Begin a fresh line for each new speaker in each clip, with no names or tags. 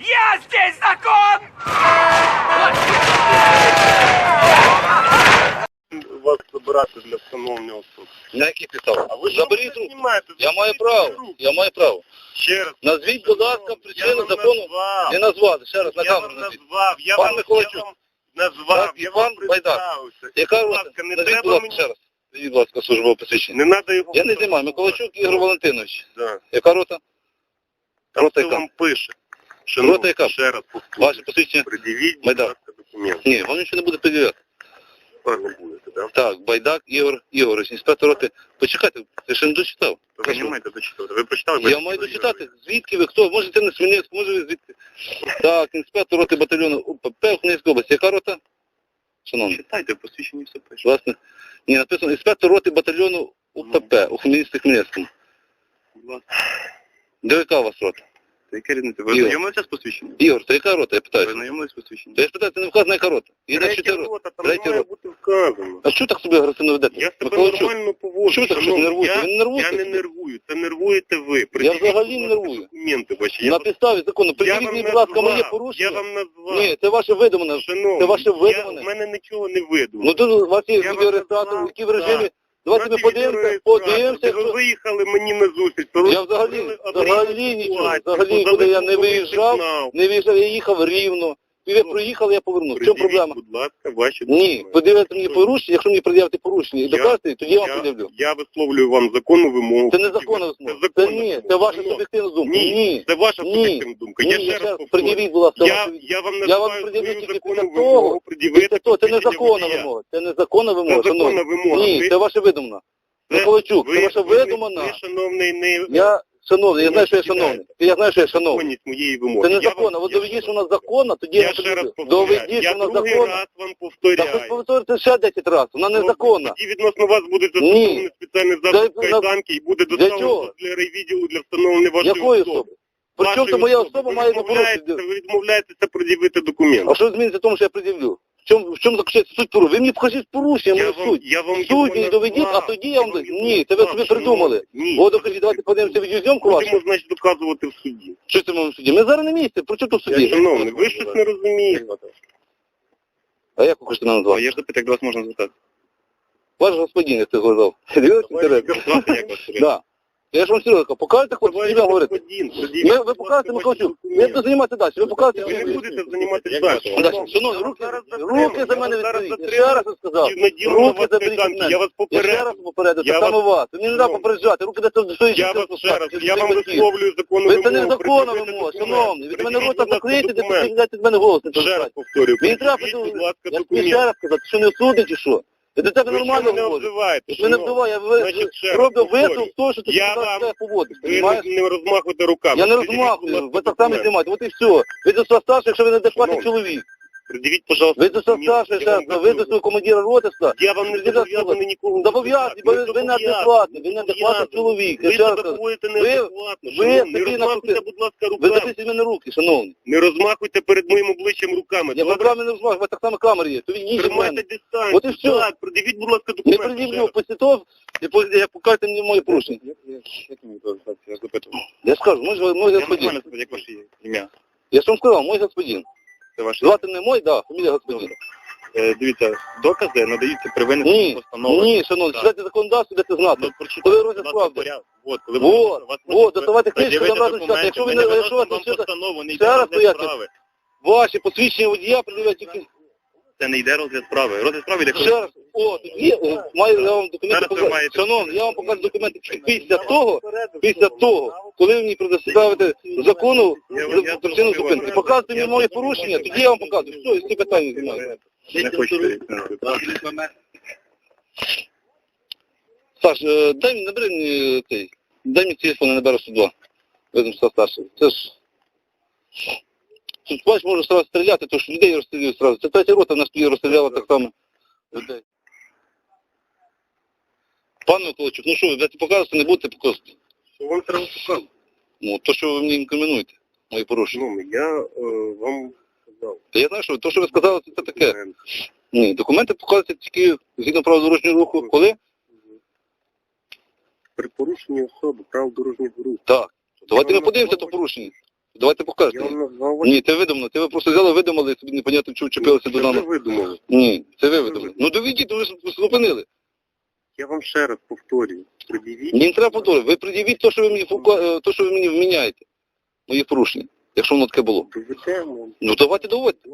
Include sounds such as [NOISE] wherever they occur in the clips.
Я здесь закон!
Вас забирати для встановлення особи.
На яких підставах?
А ви
Заберіть руку. Я маю право. Я маю право.
Ще раз.
Назвіть, будь ласка,
Я
причину закону.
назвав.
Не назвати. Ще раз на камеру назвіть.
Я
Пан
вам, я
Миколайчук.
вам назвав. Я вам представився.
Яка рота? Назвіть, будь ласка, ще раз. Назвіть, будь ласка, службове посвідчення.
Не треба його.
Я не знімаю. Миколайчук Ігор Валентинович.
Да.
Яка рота?
Там
Рота яка?
вам пише. Шановні,
Рота яка?
Ще раз повторюю.
Ваше посвідчення?
Придивіть, будь ласка, документи.
Ні, вам нічого не буде пред'являти.
Пане будете, да?
Так, Байдак Ігор Ігорович, інспектор роти. Почекайте, я ще не дочитав.
Ви не маєте дочитати. Ви прочитали?
Я маю дочитати. Звідки ви хто? Можете не Смілянську, може ви звідки? Так, інспектор роти батальйону УПП в Хмельницькій області. Яка рота? Шановний.
Читайте, посвідчення все пише.
Власне, ні, написано інспектор роти батальйону УПП у Хмельницькому.
Ласка.
Де яка у вас рота?
Яке різниця? Ви
Ігор.
знайомилися з посвідченням?
Ігор, то яка рота? Я
Ви знайомилися з посвідченням?
Та я ж питаю, це не вказана яка рота. Є на чотири.
рота, там
Третя
має
рота.
бути вказано.
А що так собі агресивно ведете?
Я себе
Миколайчук,
нормально поводжу.
Що ви так щось
шановний,
нервуєте?
Я,
Ви не нервуєте
я не нервую, це нервуєте ви. Придивіть,
взагалі
будь ласка,
нервую.
Документи ваші. Я
На підставі закону.
я
Придивіть
вам
мені, будь ласка, моє
назвав,
порушення.
Я вам назвав.
Ні, це ваше видумане.
Шановний,
це ваше
я,
видумане.
в мене нічого не видумано.
Ну тут у вас є
Я вам
відеореєстратор,
назвав,
в режимі. Давайте ми подивимося, подивимося.
Ви виїхали мені на зустріч.
Я взагалі, взагалі нічого, взагалі куди я не виїжджав, не виїжджав, я їхав рівно. І ви проїхали, я повернув. В чому проблема?
Будь ласка, ваші
Ні,
документи.
подивите мені порушення, якщо мені пред'явити порушення і
Я-
тоді я вам
Я,
пред'явлю.
я висловлюю вам законну вимогу.
Це не законна
Це
вимога. Це
законна
ні,
вимога.
це ваша суб'єктивна думка.
Ні,
Ні.
це ваша
Ні.
суб'єктивна думка.
Ні,
я
я
ще раз повторюю.
пред'явіть, будь ласка,
Я,
вашу-
я вам
Я вам
називаю
пред'явлю
свою
тільки
законну
після того,
вимогу. пред'явити
Це то, це
посвідчення
незаконна
водія.
вимога. Це незаконна вимога,
Це законна вимога.
Ні,
Ви-
це ваша видумана.
Це-
Миколайчук, це ваша
ви-
видумана.
Ви, шановний, не
Я шановний, я знаю, що я шановний. Я знаю, що я шановний.
моєї вимоги.
Це
Я
незаконно.
вам-
Ви доведіть, що вона законна, тоді я
ще раз повторяю.
Доведіть,
Я
що вона
другий
законна.
раз вам
Так
повторяю.
ви повторите ще 10 разів. Вона незаконна.
Тоді відносно вас буде застосований спеціальний
Для-
кайданки і буде
Для
доставлено
чого?
для райвідділу для встановлення вашої
Якої
особи. Вашої
то моя
особи.
особа має на
відмовляєтеся-
порушення?
Ви відмовляєтеся пред'явити документ.
А що зміниться в тому, що я пред'явлю? В чому, в чому заключається суть порушення? Ви мені покажіть порушення,
Я вам,
суть.
я вам
Суть мені доведіть, а тоді я вам... Ні, це ви собі придумали.
Ні.
О, докажіть, давайте подивимося відеозйомку вашу.
Будемо, значить, доказувати в суді.
Що це ми в суді? Ми зараз на місці, при чому тут в
Я,
суді?
шановний, ви щось не розумієте.
А як ви хочете мене
А
назвати?
я ж запитаю, як до вас можна звертати.
Ваш господин, як ти сказав. Дивіться, інтересно. Да. Я ж вам серйозно кажу, покажете, хоч себе говорити. Ми, ви покажете, Миколайчук, я буду займатися далі, ви покажете.
Ви не будете займатися далі.
Да, Шановні, руки, руки за мене відберіть. Я ще раз сказав. Руки заберіть від мене.
Я вас
ще раз
попередив.
попередив,
Я
так само вас. Мені не треба попереджати, руки десь до своєї
Я вас ще раз, я вам висловлюю законну
Ви це
вимогу. Пред'явити
вимога,
документ.
шановні. Від мене
Пред'явіть,
рота
будь ласка,
закрийте, де
документ.
від мене голос. не
Ще раз повторюю.
Мені треба,
Пред'явіть, будь ласка,
я тобі
документ.
ще раз сказати, що не судить чи що? Я до нормально не
обзиваєте?
Ви не вбивай, я роблю висновок того, що ти себе поводиш,
Ви не,
розумієш?
руками.
Я не розмахую, ви так само знімаєте, от і все. Ви до старше, якщо ви неадекватний
Шановний.
чоловік.
Пред'явіть, пожалуйста,
Ви до старшого,
Я
раз, ви до свого командира ротиста.
Я вам не зобов'язаний нікого.
Зобов'язаний, бо ви, ви неадекватний, ви неадекватний чоловік.
Ви
кажу.
поводите
Ви- ви.
Не розмахуйте, будь ласка,
Ви
руками.
записуйте мене руки, шановні.
Не розмахуйте перед моїм обличчям руками.
Я
Добре?
не розмахую, у вас так само камери є. То від
Тримайте
мене.
дистанцію.
От і все.
Так, пред'явіть, будь ласка,
Не
документи.
пред'явлю після того, і покажете мені моє порушення.
Я.
Я скажу, мой
Я
господин.
сказав, як ваше ім'я.
Я ж вам сказав, мой господин.
Це ваше
Звати не мой, да, фамілія господин.
Е, Дивіться, докази надаються при винесенні
Ні,
постанови.
ні, шановні,
Так.
читайте законодавство, де це знати.
Ну, прочитайте,
Коли розгляд
будь ласка,
справи.
порядок. От, коли ви- вас
вот,
можуть
книжку,
пред'явити
разом
документи,
читати. Якщо ви не- якщо вас не
вам
читати-
постанову, не
Ще
йде
раз
розгляд
поясню.
справи.
Ваші посвідчення водія пред'являють тільки...
Це не йде розгляд справи. Розгляд справи йде
Ще раз, о, е, маю я вам документи
Зараз ви
показати.
маєте-
Шановні, я вам покажу документи після того, після того, коли ви мені предоставите закону
Я-
за причину зупинки. Показуйте мені моє порушення, тоді я вам покажу. Все, і ці питання знімаю.
Не хочете.
Саш, е, дай мені, набери мені е, цей, дай мені телефон, я наберу 102. Видно, що старший. Це ж... Тут, бачиш, можу сразу стріляти, то що людей розстрілюють сразу. Це третя рота нас тоді розстріляла так само людей. Пане Миколайчук, ну що ви, будете показувати, не будете показувати?
Що вам треба показати?
Ну, то, що ви мені інкримінуєте, мої порушення.
Ну, я е, вам сказав.
Та я знаю, що то, що ви сказали, це, це таке. Ні, документи показуються тільки згідно правил дорожнього руху. Коли?
При порушенні особи прав дорожнього руху.
Так. Давайте ми подивимося то порушення. Давайте
Я
покажете.
вам назвав.
Ні, це видумано. Це ви просто взяли, видумали, і собі непонятно чого чіпилися до
Це ви
нами.
видумали.
Ні, це ви видумали. Ну доведіть, ви ж зупинили.
Я вам ще раз повторюю. Пред'явіть.
Мені не треба повторювати. Ви пред'явіть те, що ви мені фука- е, то, що ви мені вміняєте. Мої порушення. Якщо воно таке було. Ну давайте доводьте.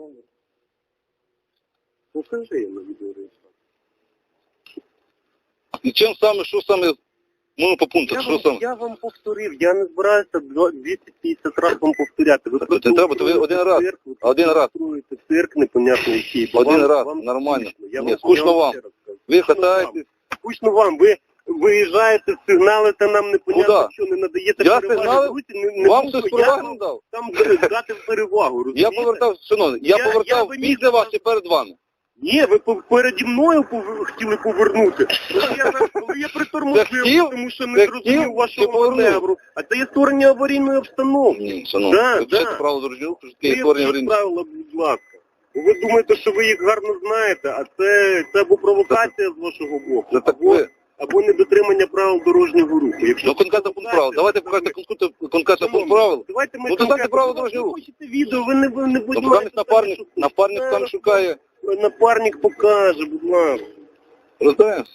Покажи я на відеореєстраторі.
І чим саме, що саме, можна по
Я
пунктах, що
вам,
саме?
я вам повторив, я не збираюся два- 250 разів вам повторяти. Ви просто
це треба, то ви один раз.
цирк, ви
Один раз.
цирк непонятно який. бо
Один раз, нормально. Ні, скучно вам.
ще раз кажу.
Ви
Скучно
катаєтесь.
Скучно вам, ви виїжджаєте, сигналите нам непонятно,
Куда?
що не надаєте
Я сигналив?
групі, не, не
Вам щось
я вам
дав?
Там дати перевагу, [LAUGHS]
Я
розумієте?
повертав, шановний, я
Я- я
повертав після вас чи перед вами.
Ні, ви переді мною пов- хотіли повернути. Коли я, коли я притормозив, тому що не зрозумів
хотів?
вашого
повернув?
маневру. А це є створення аварійної обстановки.
Ні, шановний,
Да,
ви вчите
да.
право дорожнього руху, що
Ви
створення
вчіть
аварійних.
правила, будь ласка. Ви думаєте, що ви їх гарно знаєте, а це, це або провокація з вашого боку,
Це так
або,
ви.
або недотримання правил дорожнього руху. Якщо
Ну конкретно пункт правил. Давайте покажете конкретно конкретно пункт правил.
Давайте ми
Ну,
конкретно-
правила дорожнього руху.
хочете відео, ви не, ви не будь
Ну, поки напарник, напарник там шукає.
Напарник покаже, будь ласка.
Роздаємося.